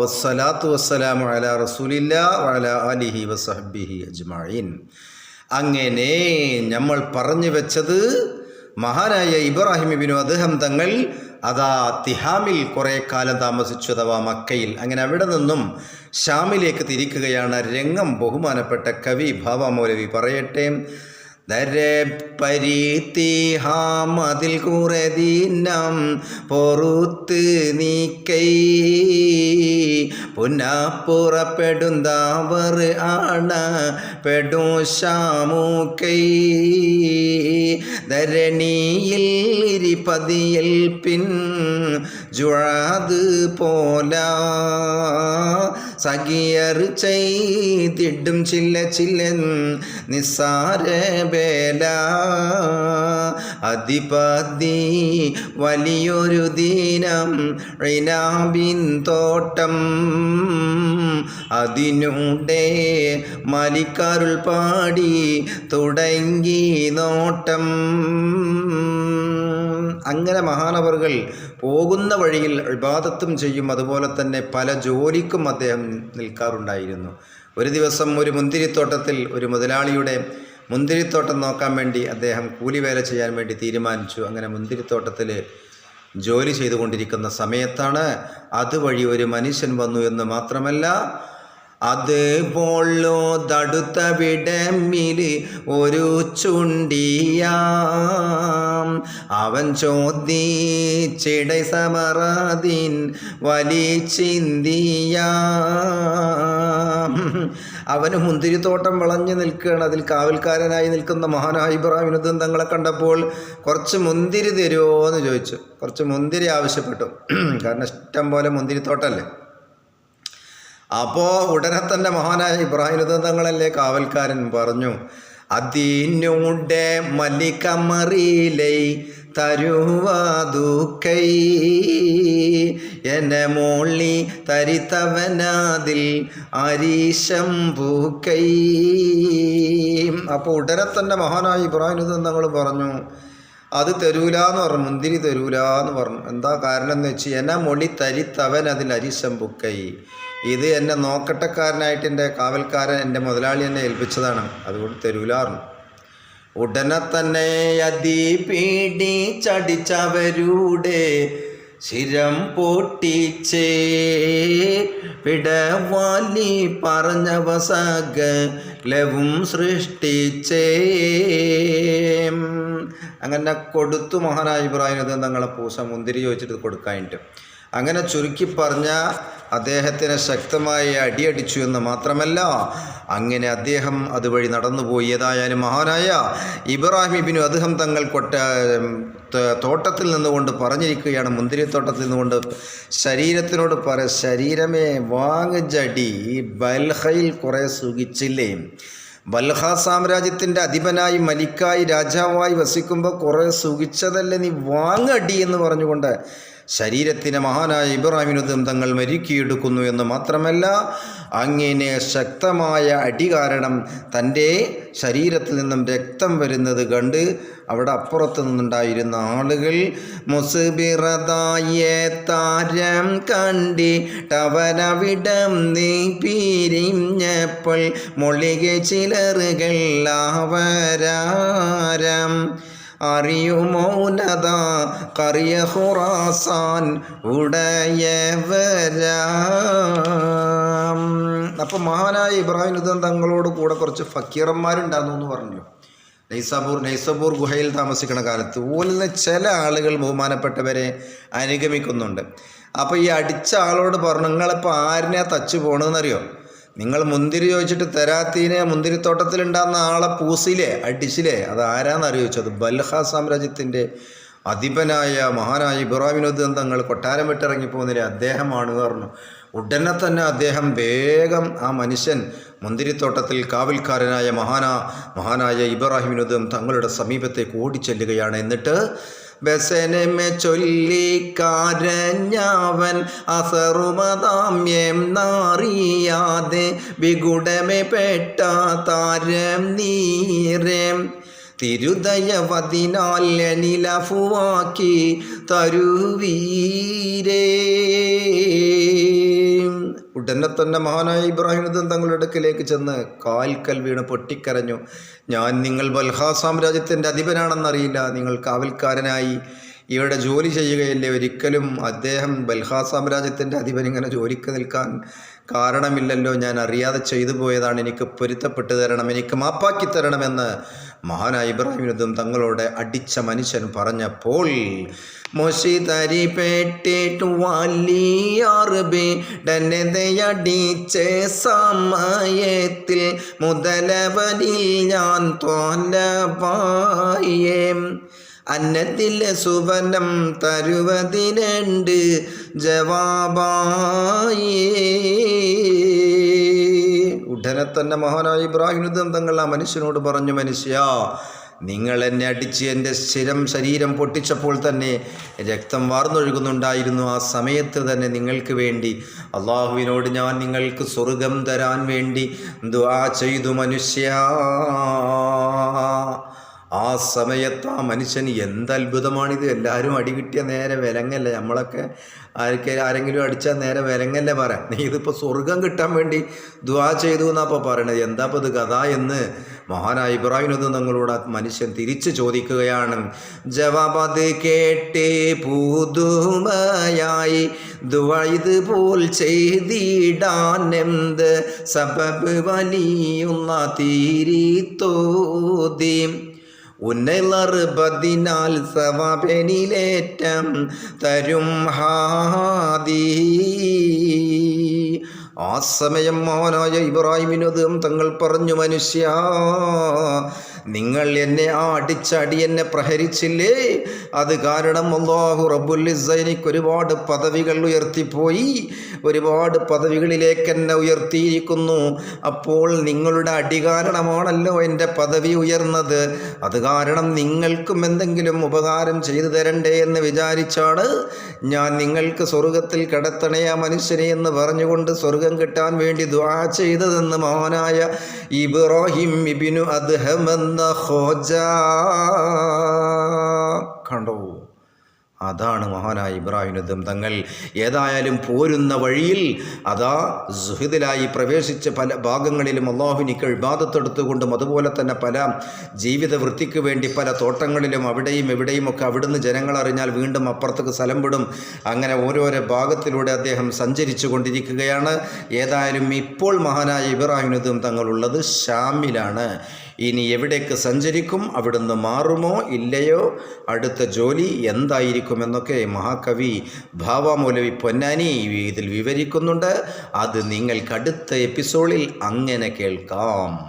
വസ്സലാത്തു വസ്സലാമു അങ്ങനെ നമ്മൾ പറഞ്ഞു വെച്ചത് മഹാനായ ഇബ്രാഹിം ഇബിനു അദ്ദേഹം തങ്ങൾ അതാ തിഹാമിൽ കുറേ കാലം താമസിച്ചു അഥവാ മക്കയിൽ. അങ്ങനെ അവിടെ നിന്നും ഷാമിലേക്ക് തിരിക്കുകയാണ് രംഗം ബഹുമാനപ്പെട്ട കവി ഭാവ മൗലവി പറയട്ടെ. ദരപ്പരീത്തിഹാമതിൽ കുറെ ദിനം പൊറുത്ത് നീക്കൈ. പുനഃപ്പുറപ്പെടുന്നവർ ആണ് പെടും ശാമൂക്കൈ ധരണിയിൽ ഇരിപ്പതിയിൽ പിൻ ജുഴാത് പോല. സഖിയർ ചെയ്തിടും ചില്ല ചില്ലൻ നിസ്സാര വേല. അതിപതി വലിയൊരു ദീനം റിനാബിൻ തോട്ടം. അതിനൂടെ മലിക്കാരുൾ പാടി തുടങ്ങി നോട്ടം. അങ്ങനെ മഹാനവറുകൾ പോകുന്ന വഴിയിൽ വിവാദത്തും ചെയ്യും. അതുപോലെ തന്നെ പല ജോലിക്കും അദ്ദേഹം നിൽക്കാറുണ്ടായിരുന്നു. ഒരു ദിവസം ഒരു മുന്തിരിത്തോട്ടത്തിൽ ഒരു മുതലാളിയുടെ മുന്തിരിത്തോട്ടം നോക്കാൻ വേണ്ടി അദ്ദേഹം കൂലിവേല ചെയ്യാൻ വേണ്ടി തീരുമാനിച്ചു. അങ്ങനെ മുന്തിരിത്തോട്ടത്തിൽ ജോലി ചെയ്തുകൊണ്ടിരിക്കുന്ന സമയത്താണ് അതുവഴി ഒരു മനുഷ്യൻ വന്നു എന്ന് മാത്രമല്ല അത് പോളോ തടുത്ത ഒരു ചുണ്ടിയാം. അവൻ ചോദിച്ചിട വലി ചിന്തിയ. അവന് മുന്തിരിത്തോട്ടം വളഞ്ഞു നിൽക്കുകയാണ്. അതിൽ കാവൽക്കാരനായി നിൽക്കുന്ന മഹാനായ ഇബ്രാഹിം തങ്ങളെ കണ്ടപ്പോൾ കുറച്ച് മുന്തിരി തരുമോ എന്ന് ചോദിച്ചു. കുറച്ച് മുന്തിരി ആവശ്യപ്പെട്ടു. കാരണം ഇഷ്ടം പോലെ മുന്തിരിത്തോട്ടമല്ലേ അപ്പോൾ ഉടനെ തന്നെ മഹാനായ ഇബ്രാഹിം തങ്ങളല്ലേ കാവൽക്കാരൻ പറഞ്ഞു അതിനൂടെ മല്ലിക്കമറിയിലേ തരുവാതുക്കൈ എന്നെ മോളി തരിത്തവനാതിൽ അരീശം പൂക്കൈ. അപ്പോൾ ഉടനെ തന്നെ മഹാനായ ഇബ്രാഹിം തങ്ങൾ പറഞ്ഞു അത് തരൂല എന്ന് പറഞ്ഞു മുന്തിരി തരൂല എന്ന് പറഞ്ഞു. എന്താ കാരണം എന്ന് വെച്ച് എന്നെ മൊളി തരിത്തവൻ അതിൽ അരിശമ്പുക്കൈ ഇത് എന്നെ നോക്കട്ടക്കാരനായിട്ട് എന്റെ കാവൽക്കാരൻ എന്റെ മുതലാളി എന്നെ ഏൽപ്പിച്ചതാണ്. അതുകൊണ്ട് തരൂലാറുന്നു ഉടനെ തന്നെ അതി പീഡിച്ചടിച്ചവരുടെ ശിരം പൊട്ടിച്ചേ. പിടവാലി പറഞ്ഞവ ലവും സൃഷ്ടിച്ചേ. അങ്ങനെ കൊടുത്തു മഹാനായ ഇബ്രാഹിം അത് തങ്ങളെ പൂസ മുന്തിരി ചോദിച്ചിട്ട് കൊടുക്കാനായിട്ട് അങ്ങനെ ചുരുക്കി പറഞ്ഞ അദ്ദേഹത്തിന് ശക്തമായി അടിയടിച്ചു എന്ന് മാത്രമല്ല അങ്ങനെ അദ്ദേഹം അതുവഴി നടന്നുപോയി. ഏതായാലും മഹാനായ ഇബ്രാഹിം ബിനു അദ്ദേഹം തങ്ങൾ കൊട്ട തോട്ടത്തിൽ നിന്നുകൊണ്ട് പറഞ്ഞിരിക്കുകയാണ്. മുന്തിരിത്തോട്ടത്തിൽ നിന്നുകൊണ്ട് ശരീരത്തിനോട് പറ ശരീരമേ വാങ്ങജടി ജടി. ബൽഹയിൽ കുറേ സുഖിച്ചില്ലേ ബൽഹ സാമ്രാജ്യത്തിന്റെ അധിപനായി മലിക്കായി രാജാവായി വസിക്കുമ്പോൾ കുറേ സുഖിച്ചതല്ലേ നീ വാങ്ങടി എന്ന് പറഞ്ഞുകൊണ്ട് ശരീരത്തിന് മഹാനായ ഇബ്രാഹിമിനുദ്ധം തങ്ങൾ മരുക്കിയെടുക്കുന്നു എന്ന് മാത്രമല്ല അങ്ങനെ ശക്തമായ അടി കാരണം തന്റെ ശരീരത്തിൽ നിന്നും രക്തം വരുന്നത് കണ്ട് അവിടെ അപ്പുറത്ത് നിന്നുണ്ടായിരുന്ന ആളുകൾ മുസുബിറതായ താരം കണ്ടിട്ടവനവിടം നീ പിരിഞ്ഞപ്പോൾ മൊളിക ചിലറുകൾ അറിയുമൗനത കറിയ ഹുറാസാൻ ഉടയവരാം. അപ്പോൾ മഹാനായ ഇബ്രാഹിം യുദ്ധം തങ്ങളോട് കൂടെ കുറച്ച് ഫക്കീറന്മാരുണ്ടായിരുന്നു എന്ന് പറഞ്ഞു നൈസാബൂർ നൈസബൂർ ഗുഹയിൽ താമസിക്കുന്ന കാലത്ത് ഓലിന്ന് ചില ആളുകൾ ബഹുമാനപ്പെട്ടവരെ അനുഗമിക്കുന്നുണ്ട്. അപ്പോൾ ഈ അടിച്ച ആളോട് പറഞ്ഞു നിങ്ങളിപ്പോൾ ആരിനെ തച്ചു പോകണമെന്നറിയോ നിങ്ങൾ മുന്തിരി ചോദിച്ചിട്ട് തെരാത്തീനെ മുന്തിരിത്തോട്ടത്തിലുണ്ടാകുന്ന ആളെ പൂസിലേ അടിച്ചിലെ അത് ആരാന്ന് ചോദിച്ചത് ബൽഹ സാമ്രാജ്യത്തിന്റെ അധിപനായ മഹാനായ ഇബ്രാഹിമിനുദ്ദീൻ തങ്ങൾ കൊട്ടാരം വിട്ടിറങ്ങിപ്പോകുന്നില്ലേ അദ്ദേഹമാണ് പറഞ്ഞു. ഉടനെ തന്നെ അദ്ദേഹം വേഗം ആ മനുഷ്യൻ മുന്തിരിത്തോട്ടത്തിൽ കാവൽക്കാരനായ മഹാന മഹാനായ ഇബ്രാഹിമിനുദ്ദീൻ തങ്ങളുടെ സമീപത്തേക്ക് ഓടിച്ചെല്ലുകയാണ്. എന്നിട്ട് ബസനമെ ചൊല്ലിക്കാരഞ്ഞവൻ അസറുമതാമ്യം നാറിയാതെ വിഗുടമെ പെട്ട താരം നീരം. തിരുദയവതിനാൽ അനിലഫുവാക്കി തരുവീരേ. ഉടനെ തന്നെ മഹാനായ ഇബ്രാഹിം നബി തങ്ങളുടെ അടുക്കിലേക്ക് ചെന്ന് കാൽക്കൽ വീണ് പൊട്ടിക്കരഞ്ഞു. ഞാൻ നിങ്ങൾ ബൽഹാ സാമ്രാജ്യത്തിന്റെ അധിപനാണെന്നറിയില്ല. നിങ്ങൾ കാവൽക്കാരനായി ഇവിടെ ജോലി ചെയ്യുകയല്ലേ. ഒരിക്കലും അദ്ദേഹം ബൽഹാ സാമ്രാജ്യത്തിന്റെ അധിപൻ ഇങ്ങനെ ജോലിക്ക് നിൽക്കാൻ കാരണമില്ലല്ലോ. ഞാൻ അറിയാതെ ചെയ്തു പോയതാണ്. എനിക്ക് പൊരുത്തപ്പെട്ടു തരണം. എനിക്ക് മാപ്പാക്കി തരണമെന്ന് മഹാനായ ഇബ്രാഹിം നബി തങ്ങളോട് അടിച്ച മനുഷ്യൻ പറഞ്ഞപ്പോൾ മൊഷിതരി പേട്ടിട്ട് വലിയറിബിടനതയടിച്ച സമയത്തിൽ മുതലവനിൽ ഞാൻ തോലപായേ അന്നത്തിലെ സുവനം തരുവതിനുണ്ട് ജവാബായി. ഉടനെ തന്നെ മഹാനായ ഇബ്രാഹിം ദന്തങ്ങൾ തങ്ങൾ ആ മനുഷ്യനോട് പറഞ്ഞു മനുഷ്യ നിങ്ങൾ എന്നെ അടിച്ച് എന്റെ സ്ഥിരം ശരീരം പൊട്ടിച്ചപ്പോൾ തന്നെ രക്തം വാർന്നൊഴുകുന്നുണ്ടായിരുന്നു. ആ സമയത്ത് തന്നെ നിങ്ങൾക്ക് വേണ്ടി അള്ളാഹുവിനോട് ഞാൻ നിങ്ങൾക്ക് സ്വർഗം തരാൻ വേണ്ടി ദുആ ചെയ്തു മനുഷ്യ. ആ സമയത്ത് ആ മനുഷ്യന് എന്ത് അത്ഭുതമാണിത് എല്ലാവരും അടി കിട്ടിയ നേരെ വിലങ്ങല്ലേ? നമ്മളൊക്കെ ആർക്കെ ആരെങ്കിലും അടിച്ചാൽ നേരെ വിലങ്ങല്ലേ പറയാം നീ ഇതിപ്പോൾ സ്വർഗം കിട്ടാൻ വേണ്ടി ദ്വാ ചെയ്തു എന്നാപ്പോൾ പറയണത്? എന്താ ഇത് കഥ എന്ന് മഹാനായ ഇബ്രാഹിം നിങ്ങളോട് ആ മനുഷ്യൻ തിരിച്ചു ചോദിക്കുകയാണ്. ജവാബത് കേട്ടേ പുതുമയായി ഇതുപോൽ ചെയ്തിടാൻ എന്ത് സബബ് വലിയുന്ന തീരിത്തോതി ഉന്നലറുപതിനാൽ സവാപനിലേറ്റം തരും ഹാദി. ആ സമയം മോനായ ഇബ്രാഹിമിനതും തങ്ങൾ പറഞ്ഞു മനുഷ്യ നിങ്ങൾ എന്നെ ആ അടിച്ചടി എന്നെ പ്രഹരിച്ചില്ലേ? അത് കാരണം അള്ളാഹു റബുല്ലിസൈനിക്ക് ഒരുപാട് പദവികൾ ഉയർത്തിപ്പോയി. ഒരുപാട് പദവികളിലേക്ക് എന്നെ ഉയർത്തിയിരിക്കുന്നു. അപ്പോൾ നിങ്ങളുടെ അടി കാരണമാണല്ലോ എന്റെ പദവി ഉയർന്നത്. അത് കാരണം നിങ്ങൾക്കും എന്തെങ്കിലും ഉപകാരം ചെയ്തു തരണ്ടേ എന്ന് വിചാരിച്ചാണ് ഞാൻ നിങ്ങൾക്ക് സ്വർഗത്തിൽ കിടത്തണേ ആ മനുഷ്യനെ എന്ന് പറഞ്ഞുകൊണ്ട് സ്വർഗം കിട്ടാൻ വേണ്ടി ദ്വാ ചെയ്തതെന്ന് മഹാനായ ഇബ്രാഹിം ഇബിനു അദ്ഹമെന്ന ഹോജ കണ്ടോ? അതാണ് മഹാനായ ഇബ്രാഹിം നദം തങ്ങൾ ഏതായാലും പോരുന്ന വഴിയിൽ അതാ സുഹിദിലായി പ്രവേശിച്ച പല ഭാഗങ്ങളിലും അള്ളാഹുനിക്ക് ഇബാദത്തെടുത്തുകൊണ്ടും അതുപോലെ തന്നെ പല ജീവിത വൃത്തിക്ക് വേണ്ടി പല തോട്ടങ്ങളിലും അവിടെയും എവിടെയും ഒക്കെ അവിടുന്ന് ജനങ്ങൾ അറിഞ്ഞാൽ വീണ്ടും അപ്പുറത്തേക്ക് സ്ഥലം വിടും. അങ്ങനെ ഓരോരോ ഭാഗത്തിലൂടെ അദ്ദേഹം സഞ്ചരിച്ചു കൊണ്ടിരിക്കുകയാണ് ഏതായാലും ഇപ്പോൾ മഹാനായ ഇബ്രാഹിം നദം തങ്ങളുള്ളത് ഷാമിലാണ്. ഇനി എവിടേക്ക് സഞ്ചരിക്കും? അവിടുന്ന് മാറുമോ? ഇല്ലയോ? അടുത്ത ജോലി എന്തായിരിക്കുമെന്നൊക്കെ മഹാകവി ഭാവാമൂലവി പൊന്നാനി ഇതിൽ വിവരിക്കുന്നുണ്ട്. അത് നിങ്ങൾക്കടുത്ത എപ്പിസോഡിൽ അങ്ങനെ കേൾക്കാം.